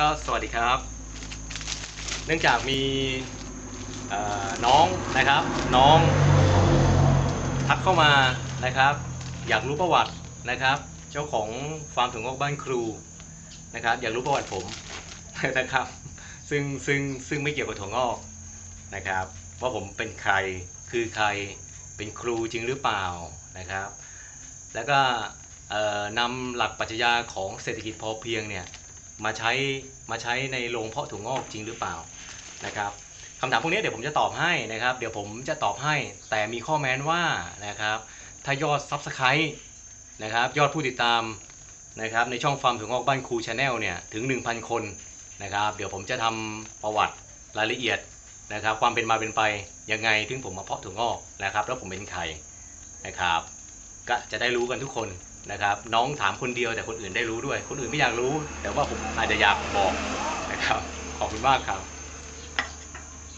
ก็สวัสดีครับ เนื่องจากมีน้องนะครับ น้อง ทักเข้ามานะครับ อยากรู้ประวัตินะครับ เจ้าของฟาร์มถั่วงอกบ้านครูนะครับ อยากรู้ประวัติผมนะครับ ซึ่งซึ่งซึ่งไม่เกี่ยวกับถั่วงอกนะครับ ว่าผมเป็นใครคือใครเป็นครูจริงหรือเปล่านะครับ แล้วก็นำหลักปรัชญาของเศรษฐกิจพอเพียงเนี่ย มาใช้มาใช้ในโรงเพาะถั่วงอกจริงหรือเปล่านะครับคำถามพวกนี้เดี๋ยวผมจะตอบให้นะครับ เดี๋ยวผมจะตอบให้แต่มีข้อแม้นว่านะครับ ถ้ายอด Subscribe นะครับ ยอดผู้ติดตามนะครับ ในช่องฟาร์มถั่วงอกบ้านครูชาแนลเนี่ยถึง 1,000 คนนะครับ เดี๋ยวผมจะทำประวัติรายละเอียดนะครับ ความเป็นมาเป็นไปยังไงถึงผมมาเพาะถั่วงอกนะครับ แล้วผมเป็นใครนะครับ ก็จะได้รู้กันทุกคน นะครับ น้องถามคนเดียวแต่คนอื่นได้รู้ด้วย คนอื่นไม่อยากรู้ แต่ว่าผมอาจจะอยากบอกนะครับ ขอบคุณมากครับ